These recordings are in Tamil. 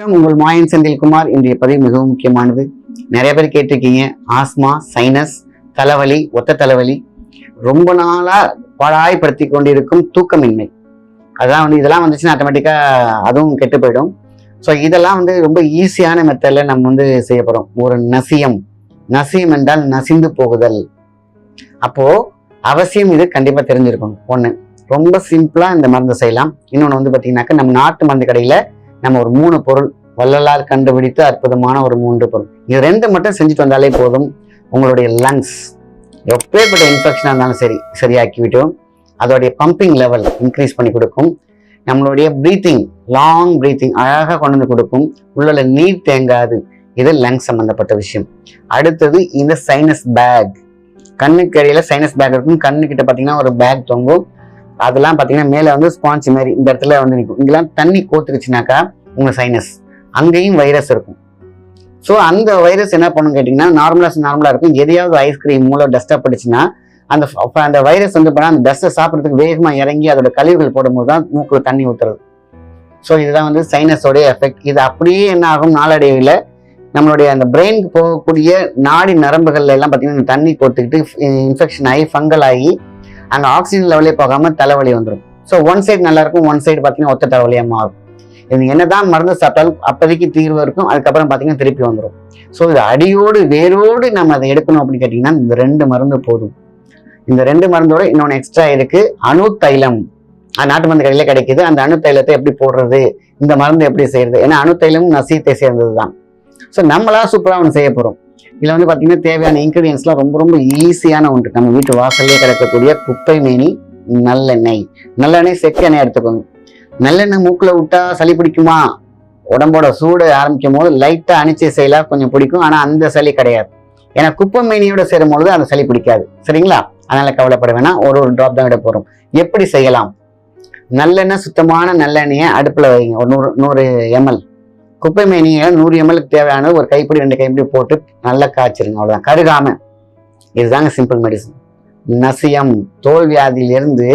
வணக்கம், உங்கள் மாயன் செந்தில்குமார் இன்றைய பதிவு மிகவும் முக்கியமானது. நிறைய பேர் கேட்டிருக்கீங்க. ஆஸ்மா சைனஸ் தலைவலி ஒத்த தலைவலி. ரொம்ப நாளா பாடாய்படுத்தி கொண்டிருக்கும் தூக்கமின்மை. அதான் வந்து இதெல்லாம் வந்துச்சுன்னா ஆட்டோமேட்டிக்கா அதுவும் கெட்டு போயிடும். ஸோ இதெல்லாம் வந்து ரொம்ப ஈஸியான மெத்தடில் நம்ம வந்து செய்ய ஒரு நசியம். நசியம் என்றால் நசிந்து போகுதல். அப்போ அவசியம் இது கண்டிப்பா தெரிஞ்சிருக்கணும். ஒண்ணு ரொம்ப சிம்பிளா இந்த மருந்து செய்யலாம். இன்னொன்று வந்து பாத்தீங்கன்னாக்கா நம்ம நாட்டு மருந்து கடையில நம்ம ஒரு மூணு பொருள் வள்ளலார் கண்டுபிடித்த அற்புதமான ஒரு மூன்று பொருள். இது ரெண்டு மட்டும் செஞ்சுட்டு வந்தாலே போதும். உங்களுடைய லங்ஸ் எப்பேற்பட்ட இன்ஃபெக்ஷனாக இருந்தாலும் சரி சரியாக்கிவிட்டோம் அதோடைய பம்பிங் லெவல் இன்க்ரீஸ் பண்ணி கொடுக்கும். நம்மளுடைய ப்ரீத்திங் லாங் ப்ரீத்திங் அழகாக கொண்டு வந்து கொடுக்கும். உள்ள நீர் தேங்காது. இது லங்ஸ் சம்மந்தப்பட்ட விஷயம். அடுத்தது இந்த சைனஸ் பேக் கண்ணுக்கு இடையில சைனஸ் பேக் இருக்கும். கண்ணுக்கிட்ட பார்த்தீங்கன்னா ஒரு பேக் தொங்கும். அதெல்லாம் பார்த்தீங்கன்னா மேலே வந்து ஸ்பாஞ்ச் மாதிரி இந்த இடத்துல வந்து நிற்கும் இங்கெல்லாம் தண்ணி கோத்துருச்சுனாக்கா உங்கள் சைனஸ் அங்கேயும் வைரஸ் இருக்கும். ஸோ அந்த வைரஸ் என்ன பண்ணும் கேட்டிங்கன்னா நார்மலாக நார்மலாக இருக்கும். எதையாவது ஐஸ்கிரீம் மூலம் டஸ்ட்டாக படிச்சுன்னா அந்த ஃப- அந்த வைரஸ் வந்து போனால் அந்த டஸ்ட்டை சாப்பிட்றதுக்கு வேகமாக இறங்கி அதோட கழிவுகள் போடும்போது தான் மூக்கில் தண்ணி ஊற்றுறது ஸோ இதுதான் வந்து சைனஸோடைய எஃபெக்ட் இது அப்படியே என்ன ஆகும்? நாளடைவில் நம்மளுடைய அந்த பிரெயினுக்கு போகக்கூடிய நாடி நரம்புகள் எல்லாம் பார்த்தீங்கன்னா தண்ணி கோத்துக்கிட்டு இன்ஃபெக்ஷன் ஆகி ஃபங்கல் ஆகி அங்கே ஆக்சிஜன் லெவலே போகாமல் தலைவலி வந்துடும் ஸோ ஒன் சைடு நல்லா இருக்கும் ஒன் சைடு பார்த்தீங்கன்னா ஒத்த தலைவலியாக மாறும். இது என்னதான் மருந்து சாப்பிட்டாலும் அப்போதைக்கு தீர்வு இருக்கும் அதுக்கப்புறம் பார்த்தீங்கன்னா திருப்பி வந்துடும் ஸோ இது அடியோடு வேரோடு நம்ம அதை எடுக்கணும் அப்படின்னு கேட்டிங்கன்னா இந்த ரெண்டு மருந்து போதும். இந்த ரெண்டு மருந்தோட இன்னொன்று எக்ஸ்ட்ரா இருக்கு அணு தைலம் நாட்டு மருந்து கடையில கிடைக்குது. அந்த அணு தைலத்தை எப்படி போடுறது? இந்த மருந்து எப்படி செய்யறது? ஏன்னா அணு தைலமும் நசீத்தை சேர்ந்தது தான் ஸோ நம்மளா சூப்பராக ஒன்று செய்ய போகிறோம் இதில் வந்து பார்த்திங்கன்னா தேவையான இன்க்ரீடியன்ஸ்லாம் ரொம்ப ரொம்ப ஈஸியான ஒன்று நம்ம வீட்டு வாசல்லே கிடைக்கக்கூடிய குப்பை மேனி நல்லெண்ணெய். நல்லெண்ணெய் செக்கு எண்ணெய் எடுத்துக்கோங்க. நல்லெண்ணெய் மூக்கில் விட்டா சளி பிடிக்குமா? உடம்போட சூடு ஆரம்பிக்கும் போது லைட்டாக அணிச்சை செய்யலாம் கொஞ்சம் பிடிக்கும். ஆனால் அந்த சளி கிடையாது. ஏன்னா குப்பை மேனியோட சேரும் பொழுது அந்த சளி பிடிக்காது. சரிங்களா? அதனால கவலைப்பட வேணாம். ஒரு ஒரு ட்ராப் தான் விட போகிறோம் எப்படி செய்யலாம்? நல்லெண்ணெய் சுத்தமான நல்லெண்ணெயை அடுப்பில் வைங்க. ஒரு நூறு நூறு எம்எல் குப்பை மேனியை நூறு எம்எல்க்கு தேவையான ஒரு கைப்பிடி ரெண்டு கைப்பிடி போட்டு நல்லா காய்ச்சிருங்க. அவ்வளோதான் கருகாம இதுதாங்க சிம்பிள் மெடிசன் நசியம் தோல் வியாதியிலிருந்து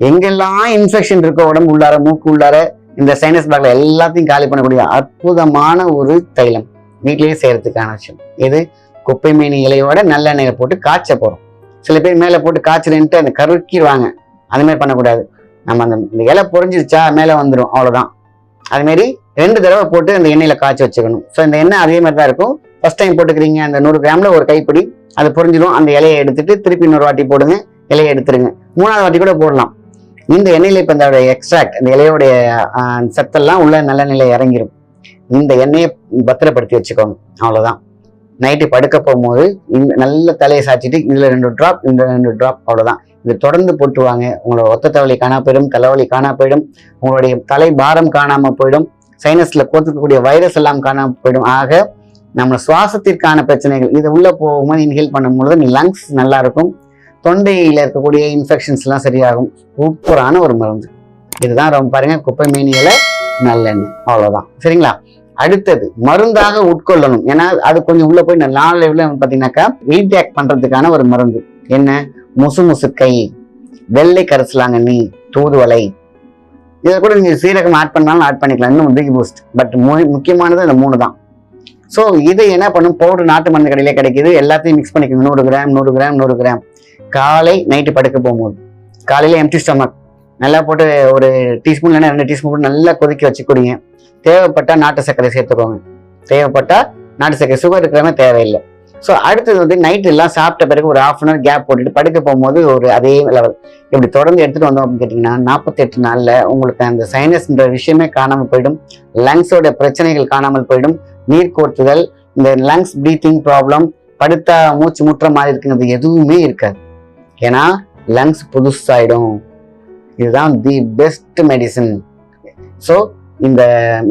எங்கெல்லாம் இன்ஃபெக்ஷன் இருக்கோ உடம்பு உள்ளார மூக்கு உள்ளார இந்த சைனஸ் பேக்கில் எல்லாத்தையும் காலி பண்ணக்கூடிய அற்புதமான ஒரு தைலம் வீட்டிலேயே செய்கிறதுக்கான விஷயம். இது குப்பை மீன் இலையோட நல்லெண்ணெயில் போட்டு காய்ச்ச போகிறோம் சில பேர் மேலே போட்டு காய்ச்சலன்ட்டு அந்த கருக்கிடுவாங்க அது மாதிரி பண்ணக்கூடாது. நம்ம அந்த இந்த இலை பொறிஞ்சிருச்சா மேலே வந்துடும் அவ்வளோதான் அது ரெண்டு தடவை போட்டு அந்த எண்ணெயில் காய்ச்சி வச்சுக்கணும். ஸோ இந்த எண்ணெய் அதே மாதிரி தான் இருக்கும். ஃபர்ஸ்ட் டைம் போட்டுக்கிறீங்க அந்த நூறு கிராமில் ஒரு கைப்பிடி அது புரிஞ்சிடும் அந்த இலையை எடுத்துட்டு திருப்பி இன்னொரு வாட்டி போடுங்க இலையை எடுத்துருங்க. மூணாவது வாட்டி கூட போடலாம். இந்த எண்ணெயில் இப்போ இந்த எக்ஸ்ட்ராக்ட் அந்த இலையோடைய சத்தெல்லாம் உள்ள நல்ல நிலை இறங்கிடும் இந்த எண்ணெயை பத்திரப்படுத்தி வச்சுக்கோங்க. அவ்வளோதான் நைட்டு படுக்க போகும்போது இந்த நல்ல தலையை சாய்ச்சிட்டு இதில் ரெண்டு ட்ராப் இந்த ரெண்டு ட்ராப் அவ்வளோதான் இது தொடர்ந்து போட்டுவாங்க. உங்களோட ஒத்த தலைவலி காணா போயிடும் தலைவலி காணா போயிடும் உங்களுடைய தலை பாரம் காணாமல் போயிடும் சைனஸில் கோத்துக்கக்கூடிய வைரஸ் எல்லாம் காணாமல் போயிடும். ஆக நம்ம சுவாசத்திற்கான பிரச்சனைகள் இது உள்ளே போகும்போது இன்ஹேல் பண்ணும்பொழுது லங்ஸ் நல்லா இருக்கும். இருக்கக்கூடிய இன்ஃபெக்ஷன்ஸ்லாம் சரியாகும். சூப்பரான ஒரு மருந்து. இதுதான் ரொம்ப பாருங்கள் குப்பை மீனியில் நல்லெண்ணெய். அவ்வளோதான் சரிங்களா? அடுத்தது மருந்தாக உட்கொள்ளணும். ஏன்னா அது கொஞ்சம் உள்ள போய் நாளடைவில் பார்த்தீங்கன்னாக்கா ரீடாக் பண்றதுக்கான ஒரு மருந்து. என்ன? முசு முசுக்கை வெள்ளை கரிசலாங்கண்ணி தூதுவளை. இதை கூட நீங்கள் சீரகம் ஆட் பண்ணாலும் ஆட் பண்ணிக்கலாம். இன்னும் பிக் பூஸ்ட் பட் முக்கியமானது இந்த மூணு தான். ஸோ இதை என்ன பண்ணும்? பவுடர் நாட்டு மருந்து கடையிலே கிடைக்குது. எல்லாத்தையும் மிக்ஸ் பண்ணிக்கோங்க. நூறு கிராம் நூறு கிராம் நூறு கிராம். காலை நைட்டு படுக்க போகும்போது. காலையில் எம்டி ஸ்டமக் நல்லா போட்டு ஒரு டீஸ்பூன் இல்லைன்னா ரெண்டு டீஸ்பூன் போட்டு நல்லா கொதிக்க வச்சு குடிங்க. தேவைப்பட்டா நாட்டு சர்க்கரை சேர்த்துக்கோங்க. தேவைப்பட்டா நாட்டு சர்க்கரை சுகர் இருக்கிறவங்க தேவையில்லை. ஸோ அடுத்தது வந்து நைட் எல்லாம் சாப்பிட்ட பிறகு ஒரு ஆஃப் அன் ஹவர் கேப் போட்டுட்டு படுக்க போகும்போது ஒரு அதே லெவல் இப்படி தொடர்ந்து எடுத்துகிட்டு வந்தோம் அப்படின்னு கேட்டிங்கன்னா நாற்பத்தெட்டு நாளில் உங்களுக்கு அந்த சைனஸ்ன்ற விஷயமே காணாமல் போயிடும். லங்ஸோட பிரச்சனைகள் காணாமல் போயிடும். நீர் கோர்த்துதல் இந்த லங்ஸ் ப்ரீத்திங் ப்ராப்ளம் படுத்தா மூச்சு முட்டுற மாதிரி இருக்குங்கிறது எதுவுமே இருக்காது. ஏன்னா லங்ஸ் புதுசாயிடும். இதுதான் தி பெஸ்ட் மெடிசன் ஸோ இந்த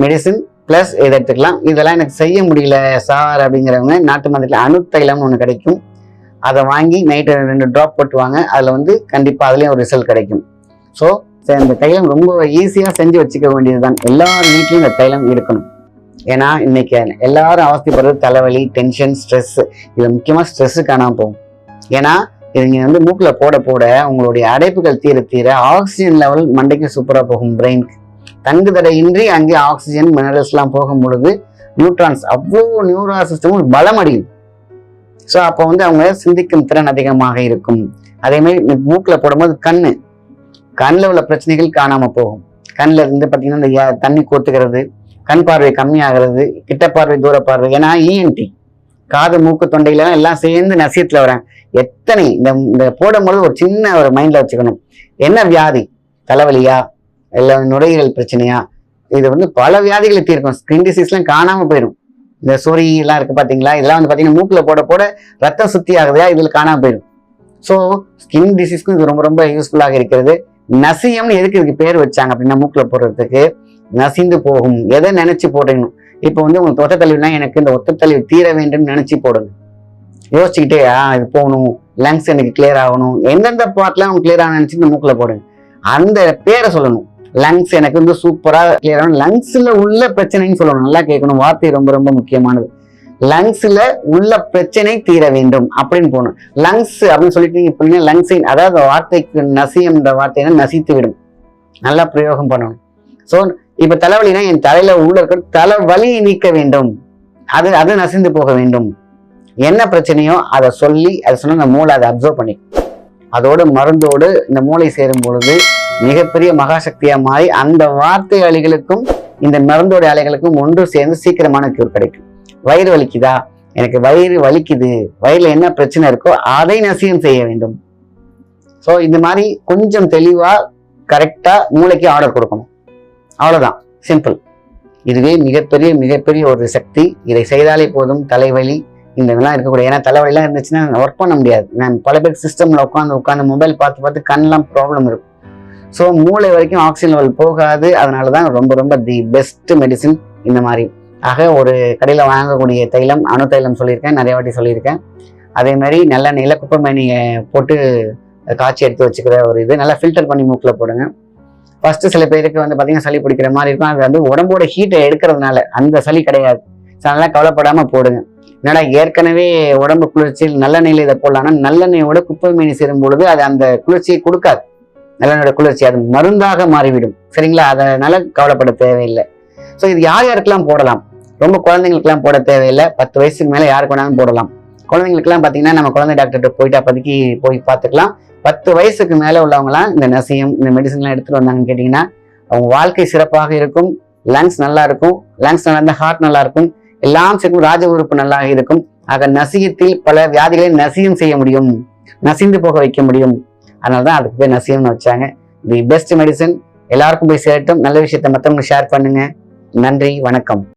மெடிசின் ப்ளஸ் இதை எடுத்துக்கலாம். இதெல்லாம் எனக்கு செய்ய முடியல சார் அப்படிங்கிறவங்க நாட்டு மருந்துல அணுத்தைலம்னு ஒன்று கிடைக்கும். அதை வாங்கி நைட்டு ரெண்டு ட்ராப் போட்டுவாங்க. அதில் வந்து கண்டிப்பாக அதுலேயும் ஒரு ரிசல்ட் கிடைக்கும். ஸோ இந்த தைலம் ரொம்ப ஈஸியாக செஞ்சு வச்சுக்க வேண்டியதுதான். எல்லார் வீட்லேயும் இந்த தைலம் இருக்கணும். ஏன்னா இன்னைக்கு எல்லாரும் அவஸ்தைப்படுறது தலைவலி டென்ஷன் ஸ்ட்ரெஸ் இது முக்கியமாக ஸ்ட்ரெஸ்ஸு காணாம போகும். ஏன்னா இது வந்து மூக்கில் போட போட உங்களுடைய அடைப்புகள் தீர தீர ஆக்சிஜன் லெவல் மண்டைக்கு சூப்பராக போகும் பிரெயினுக்கு தங்கு தடையின்றி அங்கே ஆக்சிஜன் மினரல்ஸ் எல்லாம் போகும் பொழுது நியூட்ரான்ஸ் அவ்வளோ நியூரா சிஸ்டமும் பலம் அடையும் ஸோ அப்போ வந்து அவங்க சிந்திக்கும் திறன் அதிகமாக இருக்கும். அதே மாதிரி மூக்கில் போடும்போது கண்ணு. கண்ணில் உள்ள பிரச்சனைகள் காணாம போகும். கண்ணில் இருந்து பார்த்தீங்கன்னா இந்த தண்ணி கோத்துக்கிறது கண் பார்வை கம்மியாகிறது கிட்ட பார்வை தூர பார்வை ஏன்னா இஎன்டி காது மூக்கு தொண்டையில எல்லாம் சேர்ந்து நசியத்தில் வரேன் எத்தனை இந்த இந்த போடும்போது ஒரு சின்ன ஒரு மைண்ட்ல வச்சுக்கணும். என்ன வியாதி? தலைவலியா? இல்லை நுரையீரல் பிரச்சனையா? இது வந்து பல வியாதிகளை தீர்க்கும். ஸ்கின் டிசீஸ்லாம் காணாமல் போயிடும் இந்த சுரியெல்லாம் இருக்குது பார்த்தீங்களா இதெல்லாம் வந்து பார்த்தீங்கன்னா மூக்கில் போட போட ரத்தம் சுத்தி ஆகுதா இதில் காணாம போயிடும் ஸோ ஸ்கின் டிசீஸ்க்கும் இது ரொம்ப ரொம்ப யூஸ்ஃபுல்லாக இருக்கிறது. நசியம்னு எதுக்கு இதுக்கு பேர் வச்சாங்க அப்படின்னா மூக்கில் போடுறதுக்கு? நசிந்து போகும். எதை நினச்சி போடணும்? இப்போ வந்து உங்களுக்கு ஒத்த எனக்கு இந்த ஒத்த தீர வேண்டும் நினச்சி போடுங்க. யோசிச்சுக்கிட்டே ஆ இது போகணும். லங்ஸ் எனக்கு கிளியர் ஆகணும். எந்தெந்த பார்ட்லாம் உங்களுக்கு கிளியர் ஆகணும் நினச்சி இந்த மூக்கில் போடுங்க. அந்த பேரை சொல்லணும். லங்ஸ் எனக்கு வந்து சூப்பராக கிளியரான ஆகணும். உள்ள பிரச்சனைன்னு சொல்லணும். நல்லா கேட்கணும். வார்த்தை ரொம்ப ரொம்ப முக்கியமானது. லங்ஸில் உள்ள பிரச்சனை தீர வேண்டும் அப்படின்னு போகணும். லங்ஸ் அப்படின்னு சொல்லிட்டு இப்படின்னா லங்ஸின் அதாவது வார்த்தைக்கு நசியம்ன்ற வார்த்தைனா நசித்து விடும். நல்லா பிரயோகம் பண்ணணும். ஸோ இப்போ தலைவலினா என் தலையில் உள்ள இருக்கிற தலைவலியை நீக்க வேண்டும். அது அது நசிந்து போக வேண்டும். என்ன பிரச்சனையோ அதை சொல்லி அதை சொன்னால் அந்த மூளை அதை அப்சர்வ் பண்ணி அதோட மருந்தோடு இந்த மூளை சேரும் பொழுது மிகப்பெரிய மகாசக்தியா மாறி அந்த வார்த்தை அலைகளுக்கும் இந்த மருந்தோட அலைகளுக்கும் ஒன்று சேர்ந்து சீக்கிரமான கியூர் கிடைக்கும். வயிறு வலிக்குதா? எனக்கு வயிறு வலிக்குது. வயிறுல என்ன பிரச்சனை இருக்கோ அதை நசியம் செய்ய வேண்டும். ஸோ இந்த மாதிரி கொஞ்சம் தெளிவா கரெக்டா மூளைக்கு ஆர்டர் கொடுக்கணும். அவ்வளவுதான். சிம்பிள் இதுவே மிகப்பெரிய மிகப்பெரிய ஒரு சக்தி. இதை செய்தாலே போதும். தலைவலி இந்த இதெல்லாம் இருக்கக்கூடிய ஏன்னா தலைவலிலாம் இருந்துச்சுன்னா ஒர்க் பண்ண முடியாது. நான் பல பேர் சிஸ்டமில் உட்காந்து உட்காந்து மொபைல் பார்த்து பார்த்து கண்ணெலாம் ப்ராப்ளம் இருக்கும் ஸோ மூளை வரைக்கும் ஆக்சிஜன் லெவல் போகாது. அதனால தான் ரொம்ப ரொம்ப தி பெஸ்ட் மெடிசின் இந்த மாதிரி. ஆக ஒரு கடையில் வாங்கக்கூடிய தைலம் அணு தைலம் சொல்லியிருக்கேன் நிறைய வாட்டி சொல்லியிருக்கேன். அதே மாதிரி நல்ல நில குப்பைமேனியை போட்டு காய்ச்சி எடுத்து வச்சுக்கிற ஒரு இது. நல்லா ஃபில்டர் பண்ணி மூக்கில் போடுங்க. ஃபர்ஸ்ட் சில பேருக்கு வந்து பார்த்தீங்கன்னா சளி பிடிக்கிற மாதிரி இருக்கும். அது வந்து உடம்போட ஹீட்டை எடுக்கிறதுனால அந்த சளி கிடையாது. நல்லா அதனால கவலைப்படாம போடுங்க. என்னடா ஏற்கனவே உடம்பு குளிர்ச்சியில் நல்லெண்ணெயில் இதை போடலாம்னா நல்லெண்ணெயோட குப்பை மீனி சேரும் பொழுது அது அந்த குளிர்ச்சியை கொடுக்காது. நல்லெண்ணெயோட குளிர்ச்சி அது மருந்தாக மாறிவிடும். சரிங்களா? அதனால கவலைப்பட தேவையில்லை. ஸோ இது யார் யாருக்கெல்லாம் போடலாம்? ரொம்ப குழந்தைங்களுக்குலாம் போட தேவையில்லை. பத்து வயசுக்கு மேலே யாருக்கு வேணாலும் போடலாம். குழந்தைங்களுக்குலாம் பார்த்தீங்கன்னா நம்ம குழந்தை டாக்டர்கிட்ட போயிட்டு அப்போதைக்கு போய் பார்த்துக்கலாம். பத்து வயசுக்கு மேலே உள்ளவங்கலாம் இந்த நசியம் இந்த மெடிசன்லாம் எடுத்துட்டு வந்தாங்கன்னு கேட்டிங்கன்னா அவங்க வாழ்க்கை சிறப்பாக இருக்கும். லங்ஸ் நல்லா இருக்கும். லங்ஸ் நல்லா இருந்தால் ஹார்ட் நல்லா இருக்கும். எல்லாம் சேர்க்கும் ராஜ உறுப்பு நல்லா இருக்கும். ஆக நசியத்தில் பல வியாதிகளை நசியம் செய்ய முடியும். நசிந்து போக வைக்க முடியும். அதனால தான் அதுக்கு போய் நசீம்னு வச்சாங்க. தி பெஸ்ட் மெடிசன் எல்லாருக்கும் போய் சேரட்டும். நல்ல விஷயத்தை மற்றவங்களுக்கு ஷேர் பண்ணுங்க. நன்றி வணக்கம்.